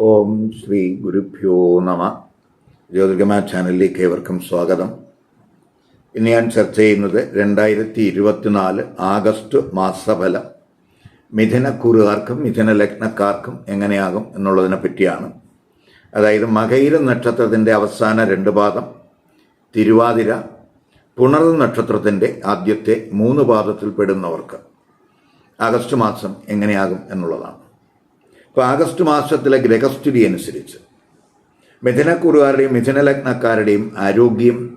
ഓം ശ്രീ ഗുരുഭ്യോ നമ. ജ്യോതിർഗമ ചാനലിലേക്ക് ഏവർക്കും സ്വാഗതം. ഇന്ന് ഞാൻ ചർച്ച ചെയ്യുന്നത് രണ്ടായിരത്തി ഇരുപത്തിനാല് ആഗസ്റ്റ് മാസഫലം. മിഥുനക്കുറുകാർക്കും മിഥുന ലഗ്നക്കാർക്കും എങ്ങനെയാകും എന്നുള്ളതിനെ പറ്റിയാണ്. അതായത് മകയിര നക്ഷത്രത്തിന്റെ അവസാന രണ്ട് പാദം തിരുവാതിര പുണർ നക്ഷത്രത്തിന്റെ ആദ്യത്തെ മൂന്ന് പാദത്തിൽപ്പെടുന്നവർക്ക് ആഗസ്റ്റ് മാസം എങ്ങനെയാകും എന്നുള്ളതാണ്. ഇപ്പോൾ ആഗസ്റ്റ് മാസത്തിലെ ഗ്രഹസ്ഥിതി അനുസരിച്ച് മിഥുനക്കുറുകാരുടെയും മിഥുന ലഗ്നക്കാരുടെയും ആരോഗ്യം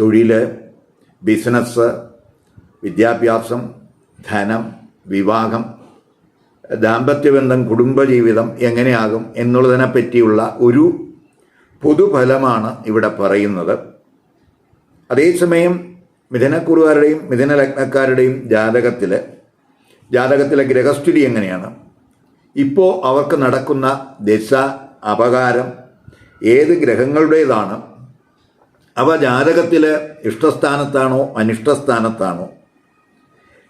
തൊഴിൽ ബിസിനസ് വിദ്യാഭ്യാസം ധനം വിവാഹം ദാമ്പത്യബന്ധം കുടുംബജീവിതം എങ്ങനെയാകും എന്നുള്ളതിനെ പറ്റിയുള്ള ഒരു പൊതുഫലമാണ് ഇവിടെ പറയുന്നത്. അതേസമയം മിഥുനക്കുറുകാരുടെയും മിഥുന ലഗ്നക്കാരുടെയും ജാതകത്തിൽ ജാതകത്തിലെ ഗ്രഹസ്ഥിതി എങ്ങനെയാണ്? ഇപ്പോൾ അവർക്ക് നടക്കുന്ന ദശ അപകാരം ഏത് ഗ്രഹങ്ങളുടേതാണ്? അവ ജാതകത്തിൽ ഇഷ്ടസ്ഥാനത്താണോ അനിഷ്ടസ്ഥാനത്താണോ?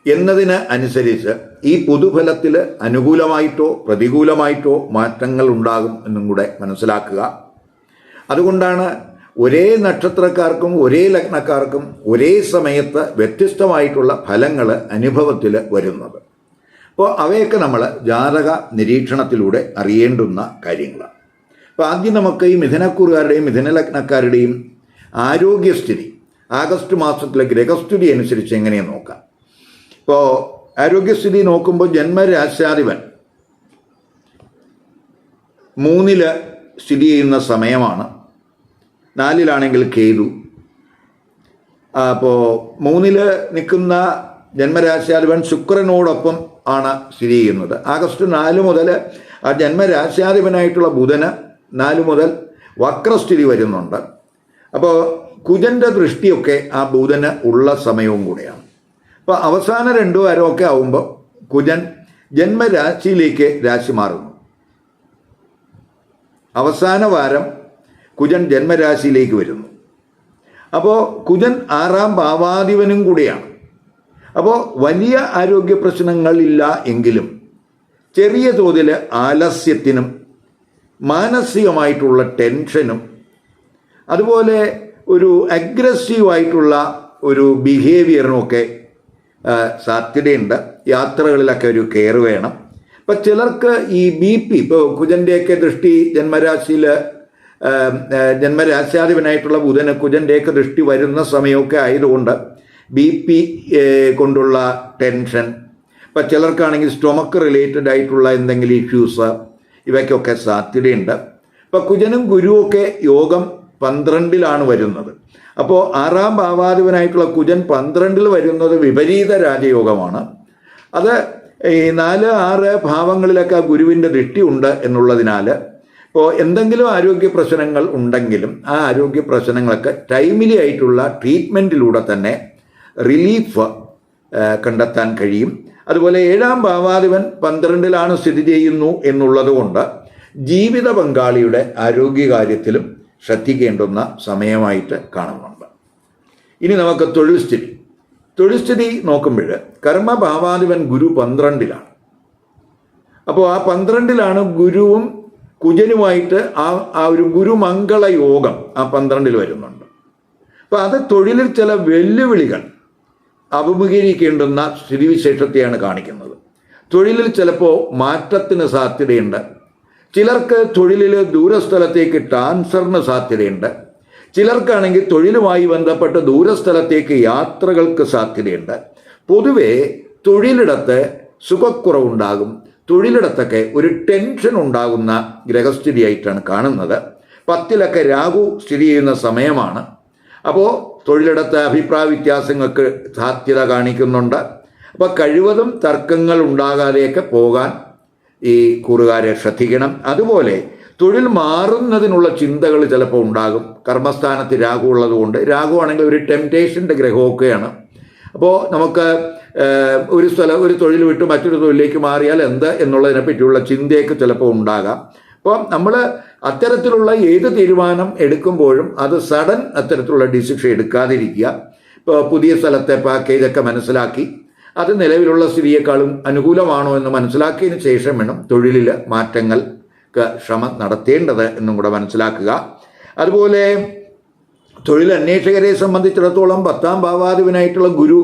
എന്നതിന് അനുസരിച്ച് ഈ പുതുഫലത്തിൽ അനുകൂലമായിട്ടോ പ്രതികൂലമായിട്ടോ മാറ്റങ്ങൾ ഉണ്ടാകും എന്നും കൂടെ മനസ്സിലാക്കുക. അതുകൊണ്ടാണ് ഒരേ നക്ഷത്രക്കാർക്കും ഒരേ ലഗ്നക്കാർക്കും ഒരേ സമയത്ത് വ്യത്യസ്തമായിട്ടുള്ള ഫലങ്ങൾ അനുഭവത്തിൽ വരുന്നത്. അപ്പോൾ അവയൊക്കെ നമ്മൾ ജാതക നിരീക്ഷണത്തിലൂടെ അറിയേണ്ടുന്ന കാര്യങ്ങളാണ് അപ്പോൾ ആദ്യം നമുക്ക് ഈ മിഥുനക്കൂറുകാരുടെയും മിഥുനലഗ്നക്കാരുടെയും ആരോഗ്യസ്ഥിതി ആഗസ്റ്റ് മാസത്തിലെ ഗ്രഹസ്ഥിതി അനുസരിച്ച് എങ്ങനെയാണ് നോക്കാം. ഇപ്പോൾ ആരോഗ്യസ്ഥിതി നോക്കുമ്പോൾ ജന്മരാശാധിപൻ മൂന്നിൽ സ്ഥിതി ചെയ്യുന്ന സമയമാണ്. നാലിലാണെങ്കിൽ കേതു. അപ്പോൾ മൂന്നിൽ നിൽക്കുന്ന ജന്മരാശാധിപൻ ശുക്രനോടൊപ്പം ആണ് സ്ഥിതി ചെയ്യുന്നത്. ആഗസ്റ്റ് നാല് മുതൽ ആ ജന്മരാശ്യാധിപനായിട്ടുള്ള ബുധന് നാല് മുതൽ വക്രസ്ഥിതി വരുന്നുണ്ട്. അപ്പോൾ കുജന്റെ ദൃഷ്ടിയൊക്കെ ആ ബുധന് ഉള്ള സമയവും കൂടിയാണ്. അപ്പോൾ അവസാന രണ്ടു വാരമൊക്കെ ആവുമ്പോൾ കുജൻ ജന്മരാശിയിലേക്ക് രാശി മാറുന്നു. അവസാന വാരം കുജൻ ജന്മരാശിയിലേക്ക് വരുന്നു. അപ്പോൾ കുജൻ ആറാം ഭാവാധിപനും കൂടിയാണ്. അപ്പോൾ വലിയ ആരോഗ്യ പ്രശ്നങ്ങളില്ല എങ്കിലും ചെറിയ തോതിൽ ആലസ്യത്തിനും മാനസികമായിട്ടുള്ള ടെൻഷനും അതുപോലെ ഒരു അഗ്രസീവായിട്ടുള്ള ഒരു ബിഹേവിയറിനുമൊക്കെ സാധ്യതയുണ്ട്. യാത്രകളിലൊക്കെ ഒരു കെയർ വേണം. ഇപ്പം ചിലർക്ക് ഈ ബി പി ഇപ്പോൾ കുജന്റെയൊക്കെ ദൃഷ്ടി ജന്മരാശിയിൽ ജന്മരാശ്യാധിപനായിട്ടുള്ള ബുധന് കുജന്റെയൊക്കെ ദൃഷ്ടി വരുന്ന സമയമൊക്കെ ആയതുകൊണ്ട് ബി പി കൊണ്ടുള്ള ടെൻഷൻ ഇപ്പം ചിലർക്കാണെങ്കിൽ സ്റ്റൊമക്ക് റിലേറ്റഡ് ആയിട്ടുള്ള എന്തെങ്കിലും ഇഷ്യൂസ് ഇവയ്ക്കൊക്കെ സാധ്യതയുണ്ട്. ഇപ്പം കുജനും ഗുരുവും ഒക്കെ യോഗം പന്ത്രണ്ടിലാണ് വരുന്നത്. അപ്പോൾ ആറാം ഭാവാധിപനായിട്ടുള്ള കുജൻ പന്ത്രണ്ടിൽ വരുന്നത് വിപരീത രാജയോഗമാണ്. അത് ഈ നാല് ആറ് ഭാവങ്ങളിലൊക്കെ ഗുരുവിന്റെ ദൃഷ്ടി ഉണ്ട് എന്നുള്ളതിനാൽ ഇപ്പോൾ എന്തെങ്കിലും ആരോഗ്യ പ്രശ്നങ്ങൾ ഉണ്ടെങ്കിലും ആ ആരോഗ്യ പ്രശ്നങ്ങളൊക്കെ ടൈമിലി ആയിട്ടുള്ള ട്രീറ്റ്മെന്റിലൂടെ തന്നെ റിലീഫ് കണ്ടെത്താൻ കഴിയും. അതുപോലെ ഏഴാം ഭാവാധിപൻ പന്ത്രണ്ടിലാണ് സ്ഥിതി ചെയ്യുന്നു എന്നുള്ളതുകൊണ്ട് ജീവിത പങ്കാളിയുടെ ആരോഗ്യകാര്യത്തിലും ശ്രദ്ധിക്കേണ്ടുന്ന സമയമായിട്ട് കാണുന്നുണ്ട്. ഇനി നമുക്ക് തൊഴിൽ സ്ഥിതി. തൊഴിൽ സ്ഥിതി നോക്കുമ്പോൾ കർമ്മഭാവാധിപൻ ഗുരു പന്ത്രണ്ടിലാണ്. അപ്പോൾ ആ പന്ത്രണ്ടിലാണ് ഗുരുവും കുജനുമായിട്ട് ആ ആ ഒരു ഗുരുമംഗള യോഗം ആ പന്ത്രണ്ടിൽ വരുന്നുണ്ട്. അപ്പോൾ അത് തൊഴിലിൽ ചില വെല്ലുവിളികൾ അഭിമുഖീകരിക്കേണ്ടുന്ന സ്ഥിതിവിശേഷത്തെയാണ് കാണിക്കുന്നത്. തൊഴിലിൽ ചിലപ്പോൾ മാറ്റത്തിന് സാധ്യതയുണ്ട്. ചിലർക്ക് തൊഴിലിൽ ദൂരസ്ഥലത്തേക്ക് ട്രാൻസ്ഫറിന് സാധ്യതയുണ്ട്. ചിലർക്കാണെങ്കിൽ തൊഴിലുമായി ബന്ധപ്പെട്ട് ദൂരസ്ഥലത്തേക്ക് യാത്രകൾക്ക് സാധ്യതയുണ്ട്. പൊതുവെ തൊഴിലിടത്ത് സുഖക്കുറവുണ്ടാകും. തൊഴിലിടത്തൊക്കെ ഒരു ടെൻഷൻ ഉണ്ടാകുന്ന ഗ്രഹസ്ഥിതിയായിട്ടാണ് കാണുന്നത്. പത്തിലൊക്കെ രാഹു സ്ഥിതി ചെയ്യുന്ന സമയമാണ്. അപ്പോൾ തൊഴിലിടത്ത് അഭിപ്രായ വ്യത്യാസങ്ങൾക്ക് സാധ്യത കാണിക്കുന്നുണ്ട്. അപ്പോൾ കഴിവതും തർക്കങ്ങൾ ഉണ്ടാകാതെയൊക്കെ പോകാൻ ഈ കൂറുകാരെ ശ്രദ്ധിക്കണം. അതുപോലെ തൊഴിൽ മാറുന്നതിനുള്ള ചിന്തകൾ ചിലപ്പോൾ ഉണ്ടാകും. കർമ്മസ്ഥാനത്ത് രാഘു ഉള്ളതുകൊണ്ട്. രാഘു ആണെങ്കിൽ ഒരു ടെംപ്റ്റേഷന്റെ ഗ്രഹമൊക്കെയാണ്. അപ്പോൾ നമുക്ക് ഒരു സ്ഥലം ഒരു തൊഴിൽ വിട്ട് മറ്റൊരു തൊഴിലേക്ക് മാറിയാൽ എന്ത് എന്നുള്ളതിനെ പറ്റിയുള്ള ചിന്തയൊക്കെ ചിലപ്പോൾ ഉണ്ടാകാം. അപ്പോൾ നമ്മൾ അത്തരത്തിലുള്ള ഏത് തീരുമാനം എടുക്കുമ്പോഴും അത് സഡൻ അത്തരത്തിലുള്ള ഡിസിഷൻ എടുക്കാതിരിക്കുക. ഇപ്പോൾ പുതിയ സ്ഥലത്തെ പാക്കേജൊക്കെ മനസ്സിലാക്കി. അത് നിലവിലുള്ള സ്ഥിതിയേക്കാളും അനുകൂലമാണോ എന്ന് മനസ്സിലാക്കിയതിന് ശേഷം വേണം തൊഴിലിൽ മാറ്റങ്ങൾക്ക് ശ്രമം നടത്തേണ്ടത് എന്നും കൂടെ മനസ്സിലാക്കുക. അതുപോലെ തൊഴിൽ അന്വേഷകരെ സംബന്ധിച്ചിടത്തോളം പത്താം ഭാവാധിപനായിട്ടുള്ള ഗുരു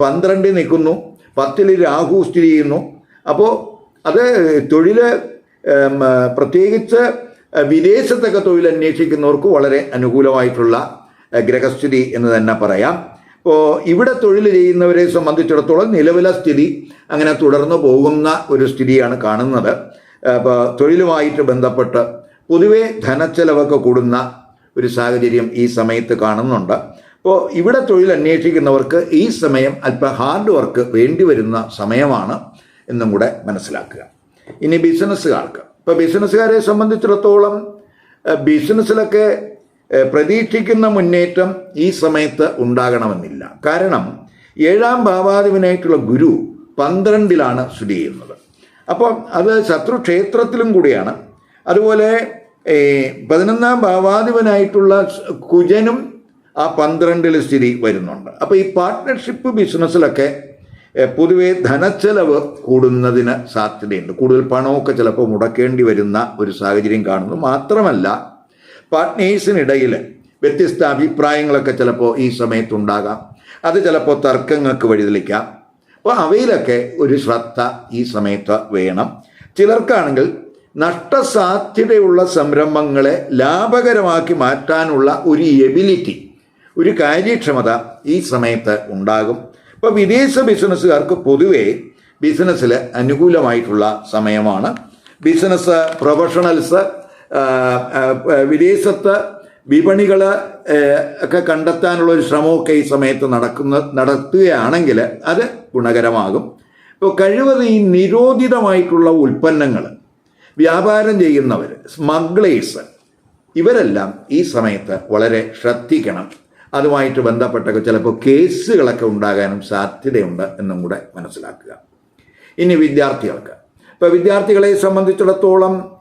പന്ത്രണ്ടിൽ നിൽക്കുന്നു. പത്തിൽ രാഹു സ്ഥിതി ചെയ്യുന്നു. അപ്പോൾ അത് തൊഴിൽ പ്രത്യേകിച്ച് വിദേശത്തൊക്കെ തൊഴിൽ അന്വേഷിക്കുന്നവർക്ക് വളരെ അനുകൂലമായിട്ടുള്ള ഗ്രഹസ്ഥിതി എന്ന് തന്നെ പറയാം. ഇപ്പോൾ ഇവിടെ തൊഴിൽ ചെയ്യുന്നവരെ സംബന്ധിച്ചിടത്തോളം നിലവിലെ സ്ഥിതി അങ്ങനെ തുടർന്നു പോകുന്ന ഒരു സ്ഥിതിയാണ് കാണുന്നത്. അപ്പോൾ തൊഴിലുമായിട്ട് ബന്ധപ്പെട്ട് പൊതുവെ ധനച്ചെലവൊക്കെ കൂടുന്ന ഒരു സാഹചര്യം ഈ സമയത്ത് കാണുന്നുണ്ട്. അപ്പോൾ ഇവിടെ തൊഴിൽ അന്വേഷിക്കുന്നവർക്ക് ഈ സമയം അല്പം ഹാർഡ് വർക്ക് വേണ്ടി വരുന്ന സമയമാണ് എന്നും കൂടെ മനസ്സിലാക്കുക. ഇനി ബിസിനസ്സുകാർക്ക്. ഇപ്പോൾ ബിസിനസ്സുകാരെ സംബന്ധിച്ചിടത്തോളം ബിസിനസ്സിലൊക്കെ പ്രതീക്ഷിക്കുന്ന മുന്നേറ്റം ഈ സമയത്ത് ഉണ്ടാകണമെന്നില്ല. കാരണം ഏഴാം ഭാവാധിപനായിട്ടുള്ള ഗുരു പന്ത്രണ്ടിലാണ് സ്ഥിതി ചെയ്യുന്നത്. അപ്പോൾ അത് ശത്രുക്ഷേത്രത്തിലും കൂടിയാണ്. അതുപോലെ പതിനൊന്നാം ഭാവാധിപനായിട്ടുള്ള കുജനും ആ പന്ത്രണ്ടിൽ സ്ഥിതി വരുന്നുണ്ട്. അപ്പോൾ ഈ പാർട്ട്ണർഷിപ്പ് ബിസിനസ്സിലൊക്കെ പൊതുവെ ധനച്ചെലവ് കൂടുന്നതിന് സാധ്യതയുണ്ട്. കൂടുതൽ പണമൊക്കെ ചിലപ്പോൾ മുടക്കേണ്ടി വരുന്ന ഒരു സാഹചര്യം കാണുന്നു. മാത്രമല്ല പാർട്ട്നേഴ്സിനിടയിൽ വ്യത്യസ്ത അഭിപ്രായങ്ങളൊക്കെ ചിലപ്പോൾ ഈ സമയത്തുണ്ടാകാം. അത് ചിലപ്പോൾ തർക്കങ്ങൾക്ക് വഴിതെളിക്കാം. അപ്പോൾ അവയിലൊക്കെ ഒരു ശ്രദ്ധ ഈ സമയത്ത് വേണം. ചിലർക്കാണെങ്കിൽ നഷ്ടസാധ്യതയുള്ള സംരംഭങ്ങളെ ലാഭകരമാക്കി മാറ്റാനുള്ള ഒരു എബിലിറ്റി ഒരു കാര്യക്ഷമത ഈ സമയത്ത് ഉണ്ടാകും. ഇപ്പോൾ വിദേശ ബിസിനസ്സുകാർക്ക് പൊതുവെ ബിസിനസ്സിൽ അനുകൂലമായിട്ടുള്ള സമയമാണ്. ബിസിനസ് പ്രൊഫഷണൽസ് വിദേശത്ത് വിപണികൾ ഒക്കെ കണ്ടെത്താനുള്ള ഒരു ശ്രമമൊക്കെ ഈ സമയത്ത് നടക്കുന്ന നടത്തുകയാണെങ്കിൽ അത് ഗുണകരമാകും. ഇപ്പോൾ കഴിവത് ഈ നിരോധിതമായിട്ടുള്ള ഉൽപ്പന്നങ്ങൾ വ്യാപാരം ചെയ്യുന്നവർ സ്മഗ്ലേഴ്സ് ഇവരെല്ലാം ഈ സമയത്ത് വളരെ ശ്രദ്ധിക്കണം. അതുമായിട്ട് ബന്ധപ്പെട്ടൊക്കെ ചിലപ്പോൾ കേസുകളൊക്കെ ഉണ്ടാകാനും സാധ്യതയുണ്ട് എന്നും കൂടെ മനസ്സിലാക്കുക. ഇനി വിദ്യാർത്ഥികൾക്ക്. ഇപ്പോൾ വിദ്യാർത്ഥികളെ സംബന്ധിച്ചിടത്തോളം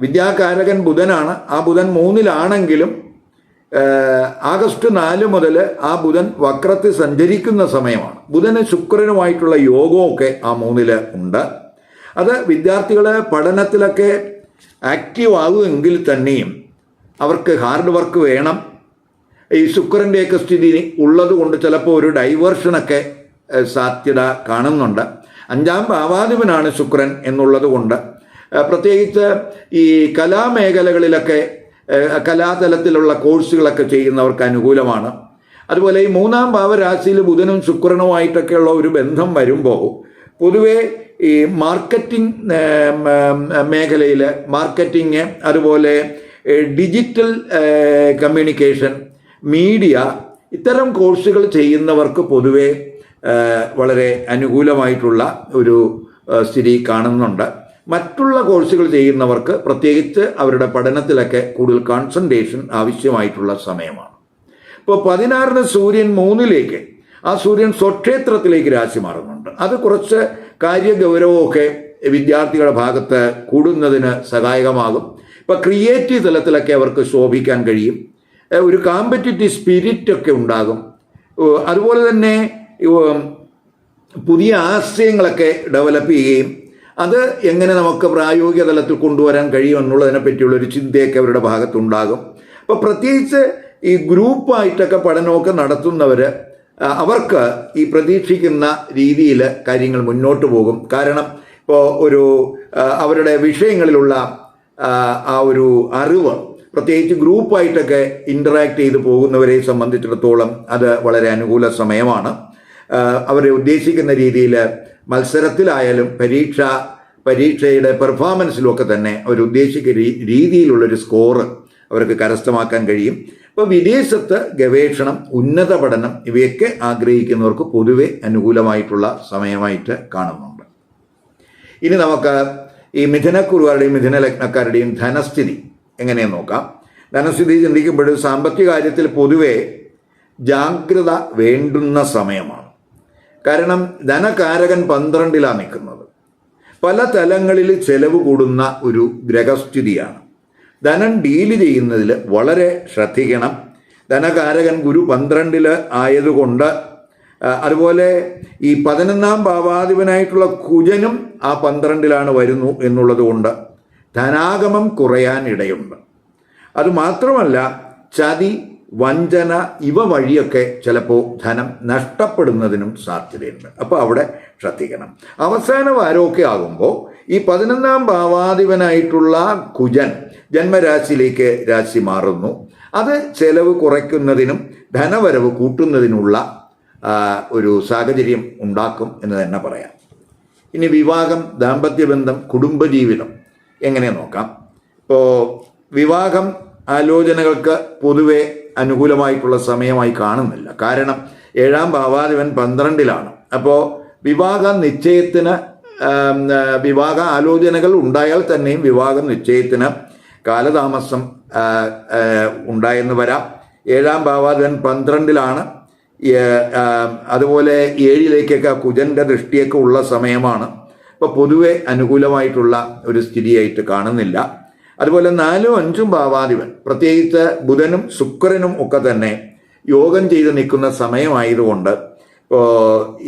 വിദ്യാകാരകൻ ബുധനാണ്. ആ ബുധൻ മൂന്നിലാണെങ്കിലും ആഗസ്റ്റ് നാല് മുതൽ ആ ബുധൻ വക്രത്തിൽ സഞ്ചരിക്കുന്ന സമയമാണ്. ബുധന് ശുക്രനുമായിട്ടുള്ള യോഗമൊക്കെ ആ മൂന്നിൽ ഉണ്ട്. അത് വിദ്യാർത്ഥികൾ പഠനത്തിലൊക്കെ ആക്റ്റീവ് ആകുമെങ്കിൽ തന്നെയും അവർക്ക് ഹാർഡ് വർക്ക് വേണം. ഈ ശുക്രന്റെയൊക്കെ സ്ഥിതി ഉള്ളത് കൊണ്ട് ചിലപ്പോൾ ഒരു ഡൈവേർഷനൊക്കെ സാധ്യത കാണുന്നുണ്ട്. അഞ്ചാം ഭാവാധിപനാണ് ശുക്രൻ എന്നുള്ളത് കൊണ്ട് പ്രത്യേകിച്ച് ഈ കലാമേഖലകളിലൊക്കെ കലാതലത്തിലുള്ള കോഴ്സുകളൊക്കെ ചെയ്യുന്നവർക്ക് അനുകൂലമാണ്. അതുപോലെ ഈ മൂന്നാം ഭാവരാശിയിൽ ബുധനും ശുക്രനുമായിട്ടൊക്കെയുള്ള ഒരു ബന്ധം വരുമ്പോൾ പൊതുവെ ഈ മാർക്കറ്റിംഗ് മേഖലയിൽ മാർക്കറ്റിങ് അതുപോലെ ഡിജിറ്റൽ കമ്മ്യൂണിക്കേഷൻ മീഡിയ ഇത്തരം കോഴ്സുകൾ ചെയ്യുന്നവർക്ക് പൊതുവെ വളരെ അനുകൂലമായിട്ടുള്ള ഒരു സ്ഥിതി കാണുന്നുണ്ട്. മറ്റുള്ള കോഴ്സുകൾ ചെയ്യുന്നവർക്ക് പ്രത്യേകിച്ച് അവരുടെ പഠനത്തിലൊക്കെ കൂടുതൽ കോൺസെൻട്രേഷൻ ആവശ്യമായിട്ടുള്ള സമയമാണ്. ഇപ്പോൾ പതിനാറിന് സൂര്യൻ മൂന്നിലേക്ക് ആ സൂര്യൻ സ്വക്ഷേത്രത്തിലേക്ക് രാശി മാറുന്നുണ്ട്. അത് കുറച്ച് കാര്യഗൗരവമൊക്കെ വിദ്യാർത്ഥികളുടെ ഭാഗത്ത് കൂടുന്നതിന് സഹായകമാകും. ഇപ്പം ക്രിയേറ്റീവ് തലത്തിലൊക്കെ അവർക്ക് ശോഭിക്കാൻ കഴിയും. ഒരു കോമ്പറ്റിറ്റീവ് സ്പിരിറ്റ് ഒക്കെ ഉണ്ടാകും. അതുപോലെ തന്നെ പുതിയ ആശയങ്ങളൊക്കെ ഡെവലപ്പ് ചെയ്യുകയും അത് എങ്ങനെ നമുക്ക് പ്രായോഗിക തലത്തിൽ കൊണ്ടുവരാൻ കഴിയും എന്നുള്ളതിനെ പറ്റിയുള്ള ഒരു ചിന്തയൊക്കെ അവരുടെ ഭാഗത്തുണ്ടാകും. അപ്പോൾ പ്രത്യേകിച്ച് ഈ ഗ്രൂപ്പായിട്ടൊക്കെ പഠനമൊക്കെ നടത്തുന്നവർ അവർക്ക് ഈ പ്രതീക്ഷിക്കുന്ന രീതിയിൽ കാര്യങ്ങൾ മുന്നോട്ട് പോകും. കാരണം ഇപ്പോൾ ഒരു അവരുടെ വിഷയങ്ങളിലുള്ള ആ ഒരു അറിവ് പ്രത്യേകിച്ച് ഗ്രൂപ്പായിട്ടൊക്കെ ഇന്ററാക്ട് ചെയ്ത് പോകുന്നവരെ സംബന്ധിച്ചിടത്തോളം അത് വളരെ അനുകൂല സമയമാണ്. അവരെ ഉദ്ദേശിക്കുന്ന രീതിയിൽ മത്സരത്തിലായാലും പരീക്ഷ പരീക്ഷയുടെ പെർഫോമൻസിലുമൊക്കെ തന്നെ രീ- രീതിയിലുള്ളൊരു സ്കോറ് അവർക്ക് കരസ്ഥമാക്കാൻ കഴിയും. അപ്പോൾ വിദേശത്ത് ഗവേഷണം ഉന്നത പഠനം ഇവയൊക്കെ ആഗ്രഹിക്കുന്നവർക്ക് പൊതുവെ അനുകൂലമായിട്ടുള്ള സമയമായിട്ട് കാണുന്നുണ്ട്. ഇനി നമുക്ക് ഈ മിഥുനക്കുറുകാരുടെയും മിഥുന ലഗ്നക്കാരുടെയും ധനസ്ഥിതി. എങ്ങനെയെന്ന് നോക്കാം. ധനസ്ഥിതി ചിന്തിക്കുമ്പോൾ സാമ്പത്തിക കാര്യത്തിൽ പൊതുവെ ജാഗ്രത വേണ്ടുന്ന സമയമാണ്. കാരണം ധനകാരകൻ പന്ത്രണ്ടിലാണ് നിൽക്കുന്നത്. പല തലങ്ങളിൽ ചെലവ് കൂടുന്ന ഒരു ഗ്രഹസ്ഥിതിയാണ്. ധനം ഡീൽ ചെയ്യുന്നതിൽ വളരെ ശ്രദ്ധിക്കണം. ധനകാരകൻ ഗുരു പന്ത്രണ്ടിൽ ആയതുകൊണ്ട് അതുപോലെ ഈ പതിനൊന്നാം ഭാവാധിപനായിട്ടുള്ള കുജനും ആ പന്ത്രണ്ടിലാണ് വരുന്നു എന്നുള്ളത് കൊണ്ട് ധനാഗമം കുറയാൻ ഇടയുണ്ട്. അതുമാത്രമല്ല ചതി വഞ്ചന ഇവ വഴിയൊക്കെ ചിലപ്പോൾ ധനം നഷ്ടപ്പെടുന്നതിനും സാധ്യതയുണ്ട്. അപ്പോൾ അവിടെ ശ്രദ്ധിക്കണം. അവസാന വാരമൊക്കെ ആകുമ്പോൾ ഈ പതിനൊന്നാം ഭാവാധിപനായിട്ടുള്ള കുജൻ ജന്മരാശിയിലേക്ക് രാശി മാറുന്നു. അത് ചെലവ് കുറയ്ക്കുന്നതിനും ധനവരവ് കൂട്ടുന്നതിനുള്ള ഒരു സാഹചര്യം ഉണ്ടാക്കും എന്ന് തന്നെ പറയാം. ഇനി വിവാഹം ദാമ്പത്യബന്ധം കുടുംബജീവിതം. എങ്ങനെ നോക്കാം? ഇപ്പോൾ വിവാഹം ആലോചനകൾക്ക് പൊതുവെ അനുകൂലമായിട്ടുള്ള സമയമായി കാണുന്നില്ല. കാരണം ഏഴാം ഭാവാധിപൻ പന്ത്രണ്ടിലാണ്. അപ്പോൾ വിവാഹ നിശ്ചയത്തിന് വിവാഹ ആലോചനകൾ ഉണ്ടായാൽ തന്നെയും വിവാഹ നിശ്ചയത്തിന് കാലതാമസം ഉണ്ടായെന്ന് വരാം. ഏഴാം ഭാവാധിപൻ പന്ത്രണ്ടിലാണ്. അതുപോലെ ഏഴിലേക്കൊക്കെ കുജന്റെ ദൃഷ്ടിയൊക്കെ ഉള്ള സമയമാണ്. അപ്പോൾ പൊതുവെ അനുകൂലമായിട്ടുള്ള ഒരു സ്ഥിതിയായിട്ട് കാണുന്നില്ല. അതുപോലെ നാലും അഞ്ചും ഭാവാധിപൻ. പ്രത്യേകിച്ച് ബുധനും ശുക്രനും ഒക്കെ തന്നെ യോഗം ചെയ്ത് നിൽക്കുന്ന സമയമായതുകൊണ്ട്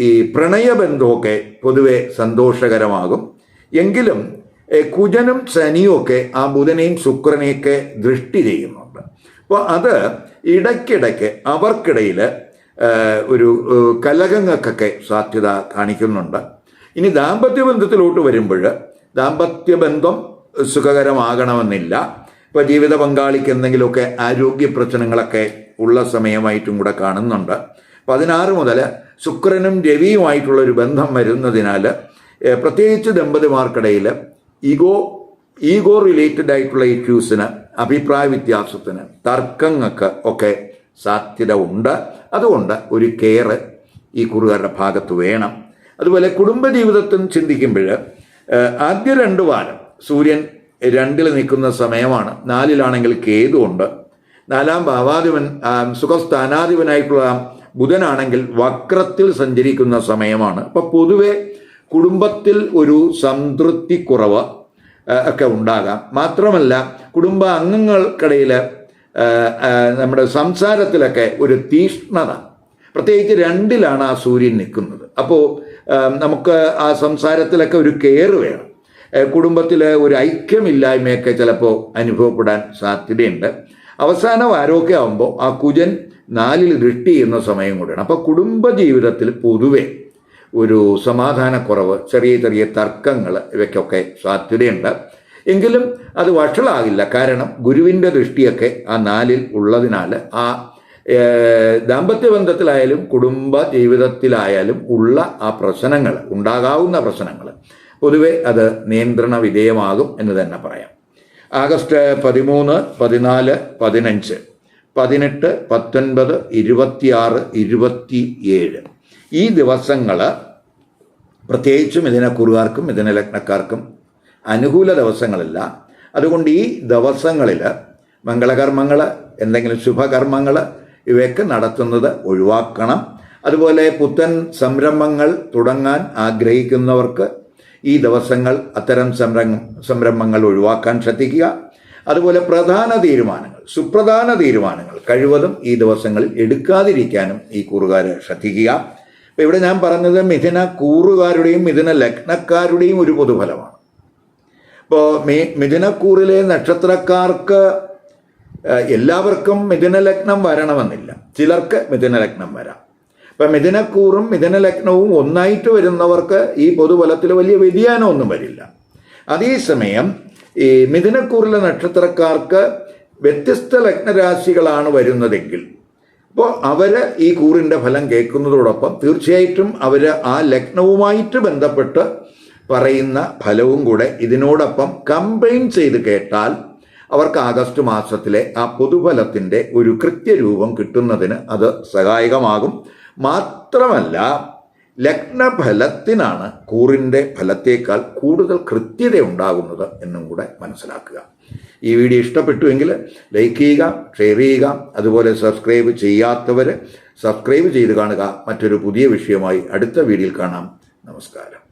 ഈ പ്രണയബന്ധമൊക്കെ പൊതുവെ സന്തോഷകരമാകും. എങ്കിലും കുജനും ശനിയും ഒക്കെ ആ ബുധനെയും ശുക്രനെയൊക്കെ ദൃഷ്ടി ചെയ്യുന്നുണ്ട്. അപ്പോൾ അത് ഇടയ്ക്കിടയ്ക്ക് അവർക്കിടയിൽ ഒരു കലകങ്ങൾക്കൊക്കെ സാധ്യത കാണിക്കുന്നുണ്ട്. ഇനി ദാമ്പത്യ ബന്ധത്തിലോട്ട് വരുമ്പോൾ ദാമ്പത്യ ബന്ധം സുഖകരമാകണമെന്നില്ല. ഇപ്പോൾ ജീവിത പങ്കാളിക്ക് എന്തെങ്കിലുമൊക്കെ ആരോഗ്യ പ്രശ്നങ്ങളൊക്കെ ഉള്ള സമയമായിട്ടും കൂടെ കാണുന്നുണ്ട്. പതിനാറ് മുതൽ ശുക്രനും രവിയുമായിട്ടുള്ള ഒരു ബന്ധം വരുന്നതിനാൽ പ്രത്യേകിച്ച് ദമ്പതിമാർക്കിടയിൽ ഈഗോ ഈഗോ റിലേറ്റഡ് ആയിട്ടുള്ള ഇഷ്യൂസിന് അഭിപ്രായ വ്യത്യാസത്തിന് തർക്കങ്ങൾക്ക് ഒക്കെ സാധ്യത ഉണ്ട്. അതുകൊണ്ട് ഒരു കെയർ ഈ കുറുകാരുടെ ഭാഗത്ത് വേണം. അതുപോലെ കുടുംബജീവിതത്തിൽ ചിന്തിക്കുമ്പോൾ ആദ്യ രണ്ട് വാരം സൂര്യൻ രണ്ടിൽ നിൽക്കുന്ന സമയമാണ്. നാലിലാണെങ്കിൽ കേതുണ്ട് നാലാം ഭാവാധിപൻ സുഖസ്ഥാനാധിപനായിട്ടുള്ള ബുധനാണെങ്കിൽ വക്രത്തിൽ സഞ്ചരിക്കുന്ന സമയമാണ്. അപ്പോൾ പൊതുവെ കുടുംബത്തിൽ ഒരു സംതൃപ്തി കുറവ് ഒക്കെ ഉണ്ടാകാം. മാത്രമല്ല കുടുംബ അംഗങ്ങൾക്കിടയിൽ നമ്മുടെ സംസാരത്തിലൊക്കെ ഒരു തീഷ്ണത. പ്രത്യേകിച്ച് രണ്ടിലാണ് ആ സൂര്യൻ നിൽക്കുന്നത്. അപ്പോൾ നമുക്ക് ആ സംസാരത്തിലൊക്കെ ഒരു കെയർ വേണം. കുടുംബത്തിൽ ഒരു ഐക്യമില്ലായ്മയൊക്കെ ചിലപ്പോൾ അനുഭവപ്പെടാൻ സാധ്യതയുണ്ട്. അവസാനം വാരമൊക്കെ ആകുമ്പോൾ ആ കുജൻ നാലിൽ ദൃഷ്ടി ചെയ്യുന്ന സമയം കൂടിയാണ്. അപ്പോൾ കുടുംബജീവിതത്തിൽ പൊതുവെ ഒരു സമാധാനക്കുറവ് ചെറിയ ചെറിയ തർക്കങ്ങൾ ഇവയ്ക്കൊക്കെ സാധ്യതയുണ്ട്. എങ്കിലും അത് വഷളാകില്ല. കാരണം ഗുരുവിന്റെ ദൃഷ്ടിയൊക്കെ ആ നാലിൽ ഉള്ളതിനാൽ ആ ദാമ്പത്യ ബന്ധത്തിലായാലും കുടുംബ ജീവിതത്തിലായാലും ഉള്ള ആ പ്രശ്നങ്ങൾ ഉണ്ടാകാവുന്ന പ്രശ്നങ്ങൾ പൊതുവെ അത് നിയന്ത്രണ വിധേയമാകും എന്ന് തന്നെ പറയാം. ആഗസ്റ്റ് പതിമൂന്ന് പതിനാല് പതിനഞ്ച് പതിനെട്ട് പത്തൊൻപത് ഇരുപത്തിയാറ് ഇരുപത്തി ഏഴ് ഈ ദിവസങ്ങൾ പ്രത്യേകിച്ചും ഇതിനെ ലഗ്നക്കാർക്കും അനുകൂല ദിവസങ്ങളല്ല. അതുകൊണ്ട് ഈ ദിവസങ്ങളിൽ മംഗളകർമ്മങ്ങൾ എന്തെങ്കിലും ശുഭകർമ്മങ്ങൾ ഇവയൊക്കെ നടത്തുന്നത് ഒഴിവാക്കണം. അതുപോലെ പുത്തൻ സംരംഭങ്ങൾ തുടങ്ങാൻ ആഗ്രഹിക്കുന്നവർക്ക് ഈ ദിവസങ്ങൾ അത്തരം സംരംഭ സംരംഭങ്ങൾ ഒഴിവാക്കാൻ ശ്രദ്ധിക്കുക. അതുപോലെ പ്രധാന തീരുമാനങ്ങൾ സുപ്രധാന തീരുമാനങ്ങൾ കഴിവതും ഈ ദിവസങ്ങളിൽ എടുക്കാതിരിക്കാനും ഈ കൂറുകാർ ശ്രദ്ധിക്കുക. അപ്പോൾ ഇവിടെ ഞാൻ പറഞ്ഞത് മിഥുന കൂറുകാരുടെയും മിഥുന ലഗ്നക്കാരുടെയും ഒരു പൊതുഫലമാണ്. ഇപ്പോൾ മി മിഥുനക്കൂറിലെ നക്ഷത്രക്കാർക്ക് എല്ലാവർക്കും മിഥുന ലഗ്നം വരണമെന്നില്ല. ചിലർക്ക് മിഥുന ലഗ്നം വരാം. ഇപ്പം മിഥുനക്കൂറും മിഥുന ലഗ്നവും ഒന്നായിട്ട് വരുന്നവർക്ക് ഈ പൊതുബലത്തിൽ വലിയ വ്യതിയാനമൊന്നും വരില്ല. അതേസമയം ഈ മിഥുനക്കൂറിലെ നക്ഷത്രക്കാർക്ക് വ്യത്യസ്ത ലഗ്നരാശികളാണ് വരുന്നതെങ്കിൽ അപ്പോൾ അവർ ഈ കൂറിന്റെ ഫലം കേൾക്കുന്നതോടൊപ്പം തീർച്ചയായിട്ടും അവർ ആ ലഗ്നവുമായിട്ട് ബന്ധപ്പെട്ട് പറയുന്ന ഫലവും കൂടെ ഇതിനോടൊപ്പം കമ്പൈൻ ചെയ്ത് കേട്ടാൽ അവർക്ക് ആഗസ്റ്റ് മാസത്തിലെ ആ പൊതുഫലത്തിന്റെ ഒരു കൃത്യരൂപം കിട്ടുന്നതിന് അത് സഹായകമാകും. മാത്രമല്ല ലഗ്നഫലത്തിനാണ് കൂറിന്റെ ഫലത്തേക്കാൾ കൂടുതൽ കൃത്യത ഉണ്ടാകുന്നത് എന്നും കൂടെ മനസ്സിലാക്കുക. ഈ വീഡിയോ ഇഷ്ടപ്പെട്ടുവെങ്കിൽ ലൈക്ക് ചെയ്യുക ഷെയർ ചെയ്യുക അതുപോലെ സബ്സ്ക്രൈബ് ചെയ്യാത്തവർ സബ്സ്ക്രൈബ് ചെയ്ത് കാണുക. മറ്റൊരു പുതിയ വിഷയമായി അടുത്ത വീഡിയോയിൽ കാണാം. നമസ്കാരം.